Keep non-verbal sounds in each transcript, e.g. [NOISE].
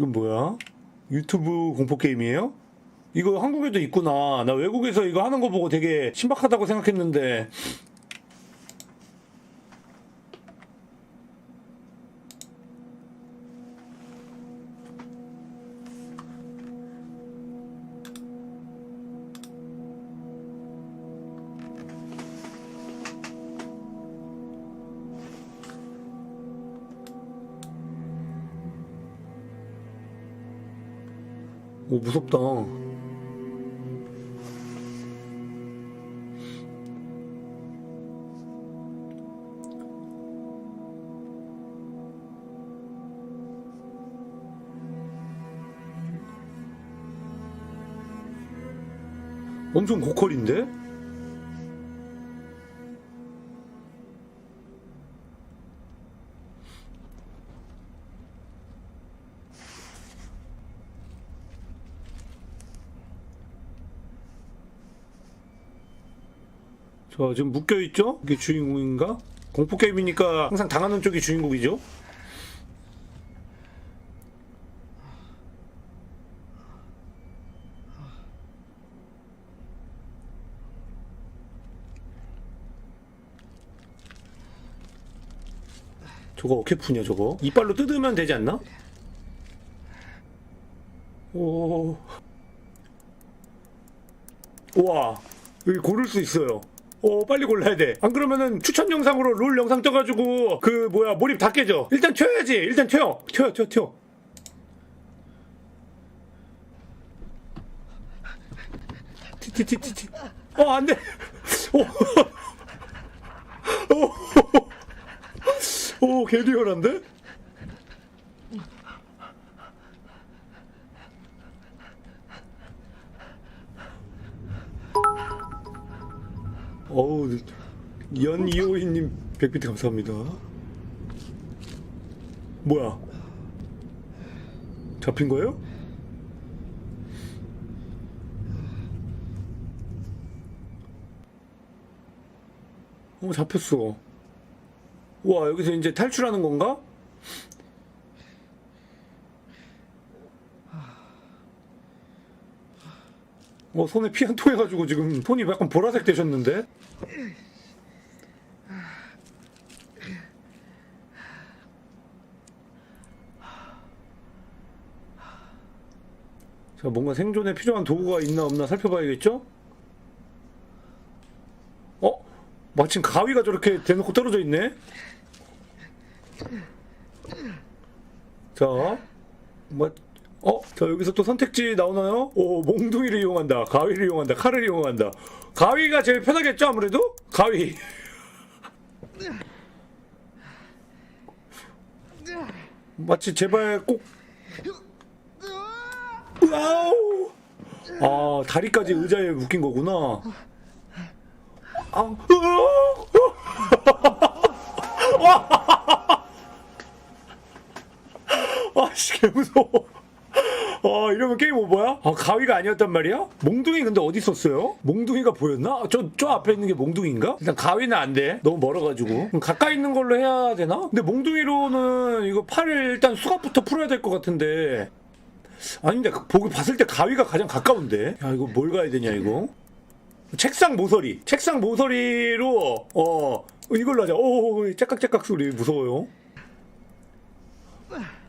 이건 뭐야? 유튜브 공포 게임이에요? 이거 한국에도 있구나. 나 외국에서 이거 하는 거 보고 되게 신박하다고 생각했는데. 오, 무섭다. 엄청 고퀄인데? 자, 지금 묶여 있죠? 이게 주인공인가? 공포 게임이니까 항상 당하는 쪽이 주인공이죠? 저거 어떻게 푸냐 저거? 이빨로 뜯으면 되지 않나? 오. 우와 여기 고를 수 있어요 어 빨리 골라야 돼 안 그러면은 추천 영상으로 롤 영상 떠가지고 그 뭐야 몰입 다 깨져. 일단 튀어야지. 일단 튀어. 튀어 튀어 튀어. 티티티티티 어 안돼. 오 개리얼한데? 어우 연 이호희님 백비트 감사합니다 뭐야 잡힌 거예요? 어 잡혔어 와 여기서 이제 탈출하는 건가? 어 손에 피 한 통 해가지고 지금 손이 약간 보라색 되셨는데? 자 뭔가 생존에 필요한 도구가 있나 없나 살펴봐야겠죠? 어? 마침 가위가 저렇게 대놓고 떨어져 있네? 자, 뭐, 어, 자 여기서 또 선택지 나오나요? 오, 몽둥이를 이용한다, 가위를 이용한다, 칼을 이용한다. 가위가 제일 편하겠죠, 아무래도? 가위. 마치 제발 꼭. 아우. 아, 다리까지 의자에 묶인 거구나. 아, 아씨 [LAUGHS] 개 무서워. 아 이러면 게임 오버야? 아 가위가 아니었단 말이야? 몽둥이 근데 어디 있었어요? 몽둥이가 보였나? 저, 저 앞에 있는 게 몽둥이인가? 일단 가위는 안 돼. 너무 멀어가지고. 가까이 있는 걸로 해야 되나? 근데 몽둥이로는 이거 팔을 일단 수갑부터 풀어야 될 것 같은데. 아닌데 보기 봤을 때 가위가 가장 가까운데. 야 이거 뭘 가야 되냐 이거? 책상 모서리. 책상 모서리로 어 이걸로 하자. 오 째깍째깍 소리 무서워요.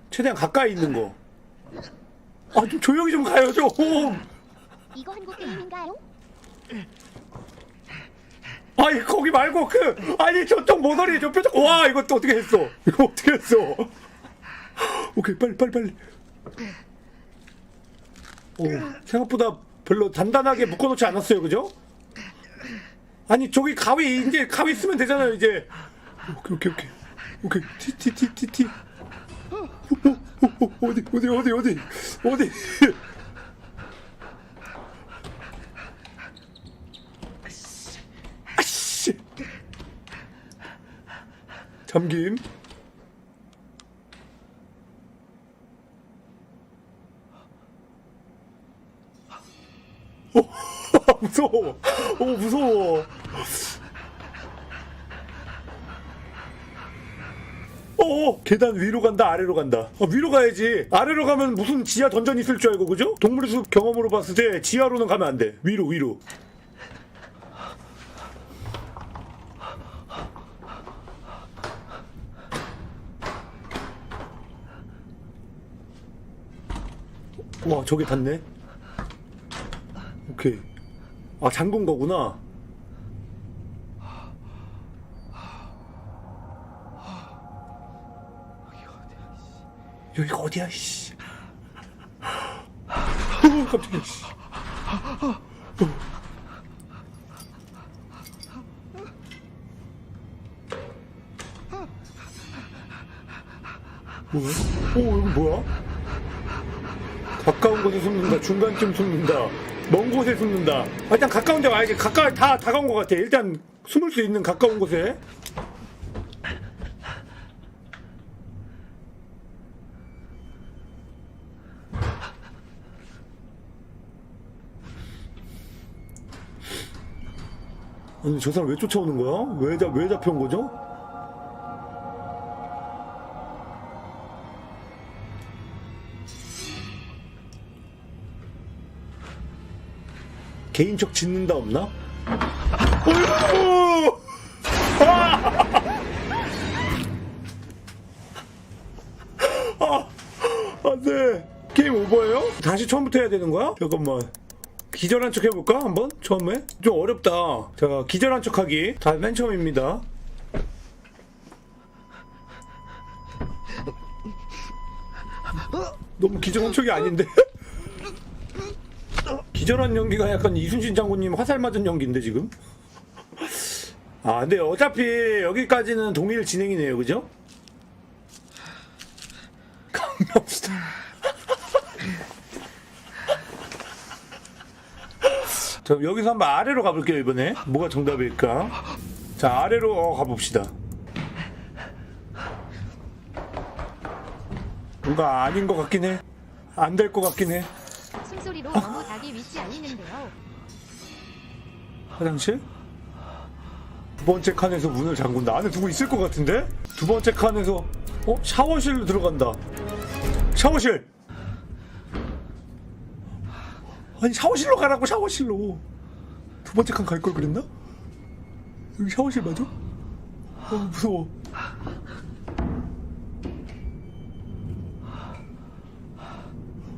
최대한 가까이 있는 거. 아 좀 조용히 좀 가요 좀. 이거 한국 게임인가요? 아니 거기 말고 그 아니 저쪽 모서리 저 뾰족. 와 이거 또 어떻게 했어? 이거 어떻게 했어? 오케이 빨리 빨리 빨리. 오 생각보다 별로 단단하게 묶어놓지 않았어요 그죠? 아니 저기 가위 이제 가위 쓰면 되잖아요 이제. 오케이 오케이 오케이 오케이 티티티티티. 어디 어디 어디 어디? 어디? 아씨. 잠김 오, [LAUGHS] 무서워. 오 무서워 어 계단 위로 간다 아래로 간다. 어, 위로 가야지. 아래로 가면 무슨 지하 던전 있을 줄 알고 그죠? 동물의 숲 경험으로 봤을 때 지하로는 가면 안 돼. 위로 위로. 와 저기 닿네? 오케이. 아 잠근 거구나 여기가 어디야 씨? 어, 깜짝이야 씨. 뭐야? 오 여기 뭐야? 가까운 곳에 숨는다. 중간쯤 숨는다. 먼 곳에 숨는다. 아, 일단 가까운 데 와야지. 가까이 다 다가온 것 같아. 일단 숨을 수 있는 가까운 곳에 아니 저 사람 왜 쫓아오는 거야? 왜, 다, 왜 잡혀온 거죠? 개인적 짓는다 없나? 아! 안 돼! 게임 오버예요? 다시 처음부터 해야 되는 거야? 잠깐만. 기절한 척 해볼까? 한번? 처음에? 좀 어렵다. 자, 기절한 척 하기. 다 맨 처음입니다. 너무 기절한 척이 아닌데? [LAUGHS] 기절한 연기가 약간 이순신 장군님 화살 맞은 연기인데 지금? 아 근데 어차피 여기까지는 동일 진행이네요 그죠? 자 여기서 한번 아래로 가볼게요 이번에 뭐가 정답일까 자 아래로 어, 가봅시다 뭔가 아닌 것 같긴 해안 될 것 같긴 해 숨소리로 너무 닭이 위치 알리는데요. 화장실? 두 번째 칸에서 문을 잠근다. 안에 누구 있을 것 같은데? 두 번째 칸에서 어 샤워실로 들어간다. 샤워실. 아니 샤워실로 가라고 샤워실로. 두 번째 칸 갈 걸 그랬나? 여기 샤워실 맞아? 어 무서워.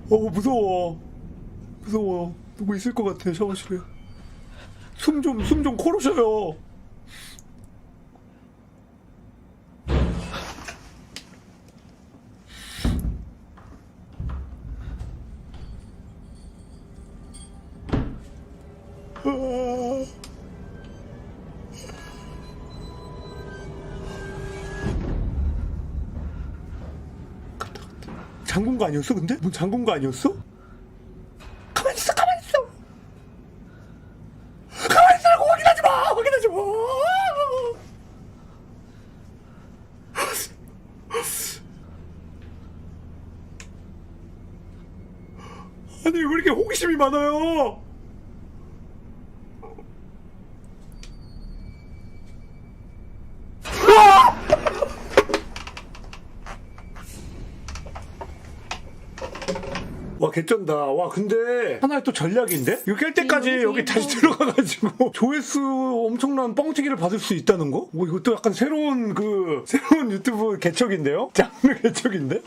어 무서워. 무서워. 누구 있을 것 같아 샤워실에. 숨 좀 숨 좀 코로 쉬어요. 잠근 거 아니었어 근데? 문 잠근 거 아니었어? 가만히 있어 가만히 있어 가만히 있으라고 확인하지 마 확인하지 마 아니 왜 이렇게 호기심이 많아요 개쩐다. 와 근데 하나의 또 전략인데? 이거 깰 때까지 여기 다시 들어가가지고 [LAUGHS] 조회수 엄청난 뻥튀기를 받을 수 있다는 거? 뭐 이것도 약간 새로운 그 [LAUGHS] 새로운 유튜브 개척인데요? [LAUGHS] 장르 개척인데?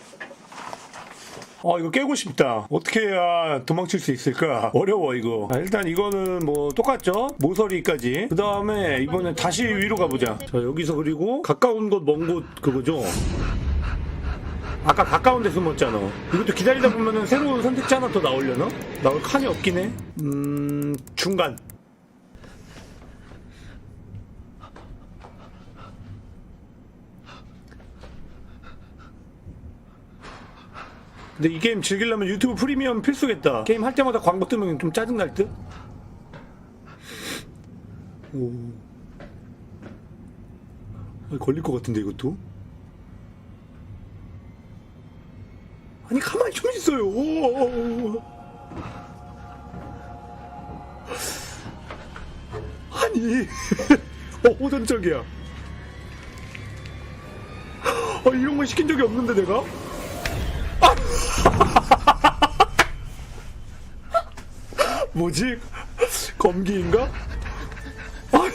아 이거 깨고 싶다. 어떻게 해야 도망칠 수 있을까? 어려워 이거. 아, 일단 이거는 뭐 똑같죠? 모서리까지. 그 다음에 이번엔 다시 위로 가보자. 자 여기서 그리고 가까운 곳 먼 곳 그거죠? 아까 가까운 데 숨었잖아. 이것도 기다리다 보면은 새로운 선택지 하나 더 나오려나? 나올 칸이 없긴 해. 음, 중간. 근데 이 게임 즐기려면 유튜브 프리미엄 필수겠다. 게임 할 때마다 광고 뜨면 좀 짜증날 듯? 오. 아, 걸릴 것 같은데, 이것도? 아니 가만히 좀 있어요. 아니 [LAUGHS] 어 호전적이야. 어 아, 이런 걸 시킨 적이 없는데 내가? 아! [LAUGHS] 뭐지? 검기인가? 아니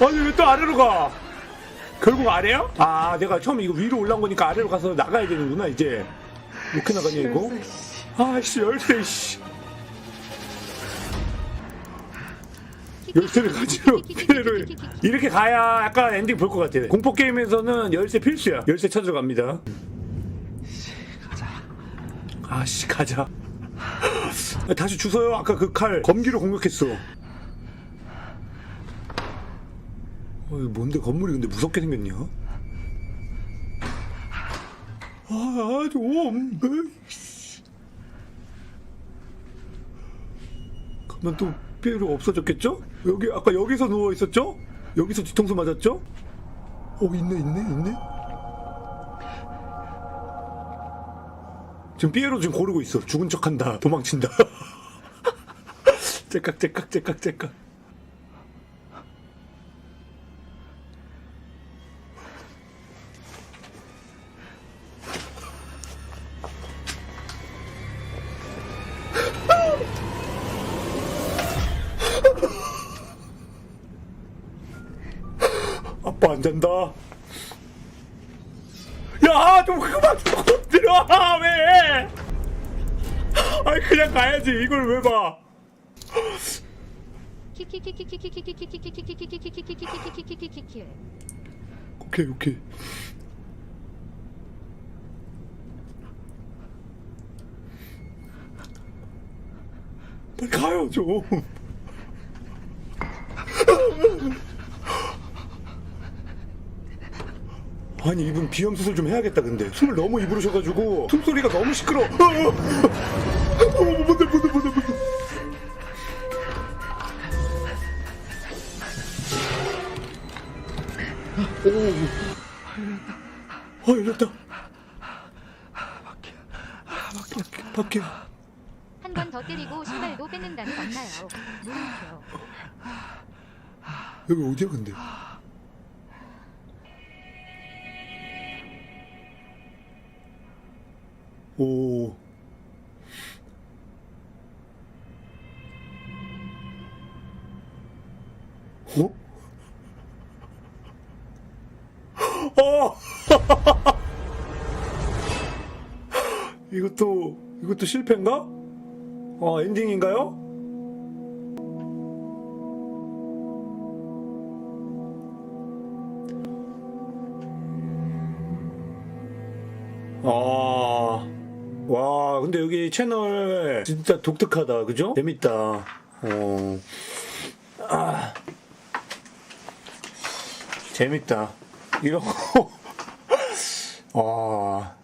[LAUGHS] 아니 왜 또 아래로 가? 결국 아래요? 아 내가 처음 이거 위로 올라온 거니까 아래로 가서 나가야 되는구나 이제. 이렇게 나가냐 이거? 아씨 열쇠 씨. 열쇠를 가지러 피해를 이렇게 가야 약간 엔딩 볼 것 같아 공포 게임에서는 열쇠 필수야. 열쇠 찾으러 갑니다. 가자 아, 아씨 가자. 다시 주세요. 아까 그 칼. 검기로 공격했어. 어, 뭔데 건물이 근데 무섭게 생겼냐? 아, 좀. 그러면 또 피해로 없어졌겠죠? 여기 아까 여기서 누워 있었죠? 여기서 뒤통수 맞았죠? 어, 있네 있네 있네. 지금 피에로 지금 고르고 있어. 죽은 척한다. 도망친다. [LAUGHS] 째깍 째깍 째깍 째깍. 오빠 안 된다. 야, 아, 좀 그만 좀 건드려. 아, 왜? 아니 그냥 가야지. 이걸 왜 봐? 오케이, 오케이. 빨리 가요, 좀. 분 비염 수술 좀 해야겠다 근데 숨을 너무 입으셔가지고 숨소리가 너무 시끄러. 워 뭔데 뭔데 뭔데 뭔데. 오. 아 열렸다. 밖에 밖에. 한 번 더 때리고 신발도 뺏는다는 맞나요? 물음표. 여기 어디야 근데? 오. 어? 어! [LAUGHS] 이것도 이것도 실패인가? 어 엔딩인가요? 채널 진짜 독특하다, 그죠? 재밌다. 어, 아, 재밌다. 이런 거, [LAUGHS] 와,